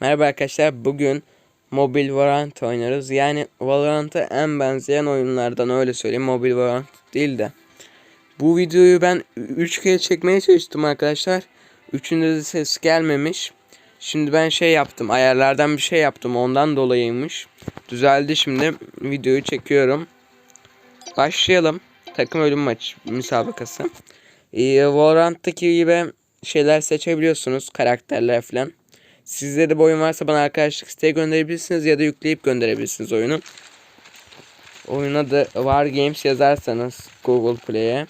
Merhaba arkadaşlar bugün Mobil Valorant oynuyoruz. Yani Valorant'a en benzeyen oyunlardan öyle söyleyeyim. Mobil Valorant değil de. Bu videoyu ben 3 kere çekmeye çalıştım arkadaşlar. Üçünde de ses gelmemiş. Şimdi ben şey yaptım. Ayarlardan bir şey yaptım. Ondan dolayıymış. Düzeldi şimdi. Videoyu çekiyorum. Başlayalım. Takım ölüm maç müsabakası. Ee, Valorant'taki gibi şeyler seçebiliyorsunuz. Karakterler falan. Sizde de bu oyun varsa bana arkadaşlık isteği gönderebilirsiniz ya da yükleyip gönderebilirsiniz oyunu. Oyuna da War Games yazarsanız Google Play'e.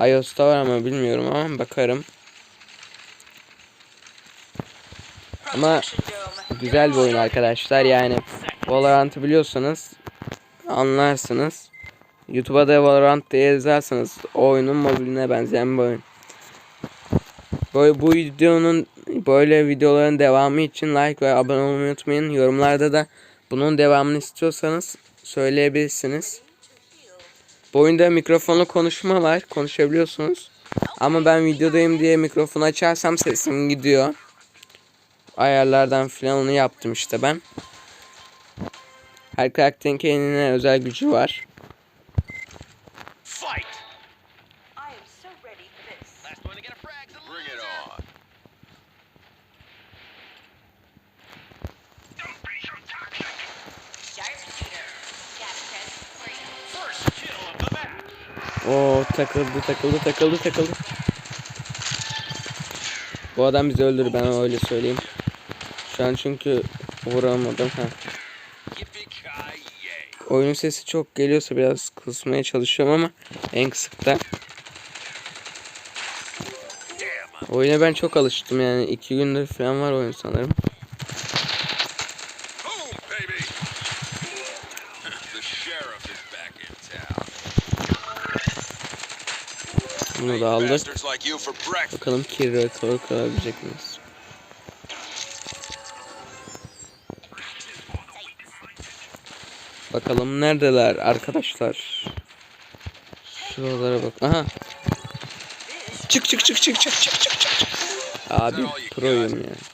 iOS'ta var ama bilmiyorum ama bakarım. Ama güzel bir oyun arkadaşlar yani Valorant'ı biliyorsanız anlarsınız. YouTube'a da Valorant diye yazarsanız o oyunun mobiline benzeyen bir oyun. Böyle bu videonun böyle videoların devamı için like ve abone olmayı unutmayın. Yorumlarda da bunun devamını istiyorsanız söyleyebilirsiniz. Bu oyunda mikrofonlu konuşma var. Konuşabiliyorsunuz. Ama ben videodayım diye mikrofonu açarsam sesim gidiyor. Ayarlardan falan onu yaptım işte ben. Her karakterin kendine özel gücü var. Oo takıldı takıldı takıldı takıldı. Bu adam bizi öldürdü ben öyle söyleyeyim. Şu an çünkü vuramadım. Ha. Oyunun sesi çok geliyorsa biraz kısmaya çalışıyorum ama en kısıkta. Oyuna ben çok alıştım yani iki gündür falan var oyun sanırım. Bunu da aldık. Bakalım kill rekoru kırabilecek miyiz? Bakalım neredeler arkadaşlar? Şuralara bak. Aha. Çık çık çık çık çık çık çık çık. Abi proyum ya. Frag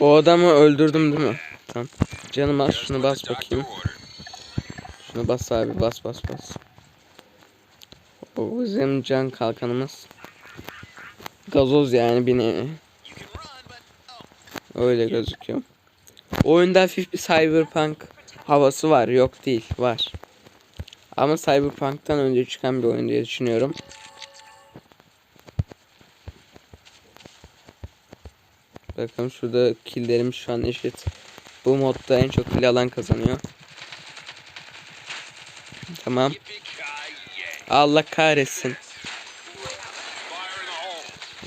O adamı öldürdüm değil mi? Tamam. Canım az şunu bas bakayım. Şunu bas abi bas bas bas. O bizim can kalkanımız. Gazoz yani bir Öyle gözüküyor. Oyunda hafif bir cyberpunk havası var. Yok değil. Var. Ama cyberpunk'tan önce çıkan bir oyun diye düşünüyorum. Bakın şurada killlerimiz şu an eşit. Bu modda en çok kill alan kazanıyor. Tamam. Allah kahretsin.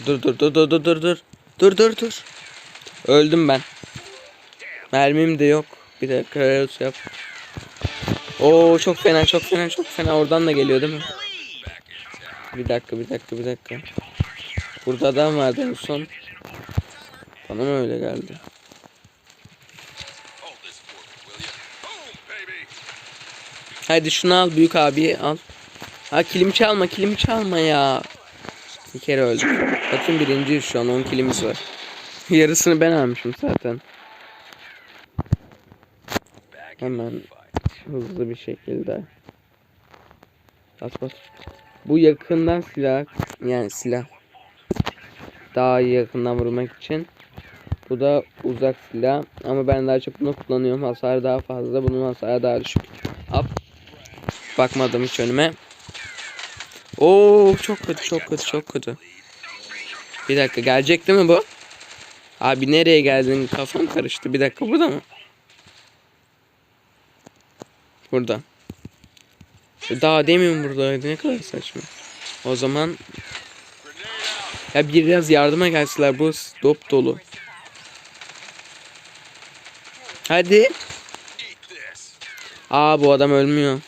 Dur dur dur dur dur dur dur. Dur dur dur. Öldüm ben. Mermim de yok. Bir dakika reload yap. Oo çok fena çok fena çok fena oradan da geliyor değil mi? Bir dakika bir dakika bir dakika. Burada adam vardı en son. Bana öyle geldi? Hadi şunu al büyük abi al. Ha kilimi çalma kilimi çalma ya. Bir kere öldüm. Bakın birinci şu an 10 kilimiz var. Yarısını ben almışım zaten. Hemen hızlı bir şekilde. Bas bas. Bu yakından silah yani silah. Daha yakından vurmak için. Bu da uzak silah ama ben daha çok bunu kullanıyorum. Hasar daha fazla, bunun hasarı daha düşük. Hop. Bakmadım hiç önüme. Oo çok kötü, çok kötü, çok kötü. Bir dakika gelecek değil mi bu? Abi nereye geldin? Kafam karıştı. Bir dakika burada mı? Burada. E, Daha demin buradaydı. Ne kadar saçma. O zaman ya biraz yardıma gelseler bu dop dolu. Hadi. Aa bu adam ölmüyor.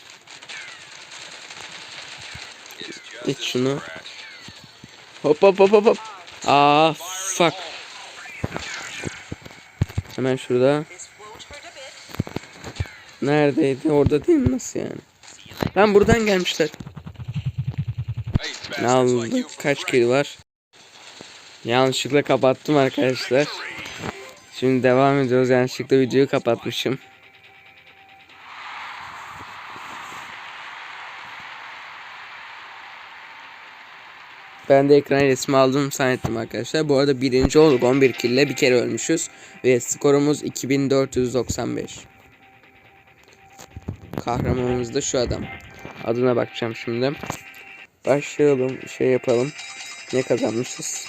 İç şunu. Hop hop hop hop hop. Aa fuck. Hemen şurada. Neredeydi? Orada değil mi? Nasıl yani? Lan buradan gelmişler. Ne aldık? Kaç kill var? Yanlışlıkla kapattım arkadaşlar. Şimdi devam ediyoruz. Yanlışlıkla videoyu kapatmışım. Ben de ekran resmi aldım zannettim arkadaşlar. Bu arada birinci olduk 11 kill ile bir kere ölmüşüz. Ve skorumuz 2495. Kahramanımız da şu adam. Adına bakacağım şimdi. Başlayalım. Şey yapalım. Ne kazanmışız?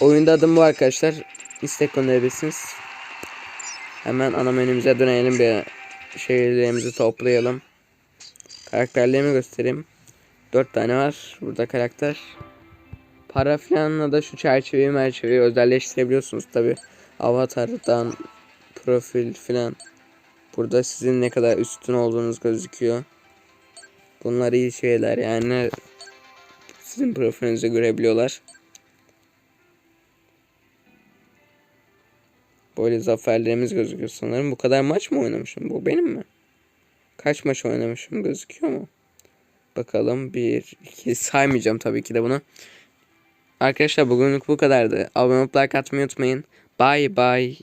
Oyunda adım bu arkadaşlar. İstek gönderebilirsiniz. Hemen ana menümüze dönelim bir şeylerimizi toplayalım. Karakterlerimi göstereyim. 4 tane var. Burada karakter. Para filanla da şu çerçeveyi merçeveyi özelleştirebiliyorsunuz tabi. Avatardan profil filan. Burada sizin ne kadar üstün olduğunuz gözüküyor. Bunlar iyi şeyler yani. Sizin profilinizi görebiliyorlar. Böyle zaferlerimiz gözüküyor sanırım. Bu kadar maç mı oynamışım? Bu benim mi? Kaç maç oynamışım gözüküyor mu? Bakalım. Bir, iki saymayacağım tabii ki de bunu. Arkadaşlar bugünlük bu kadardı. Abone olup like atmayı unutmayın. Bye bye.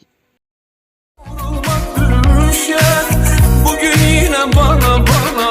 Bugün yine bana bana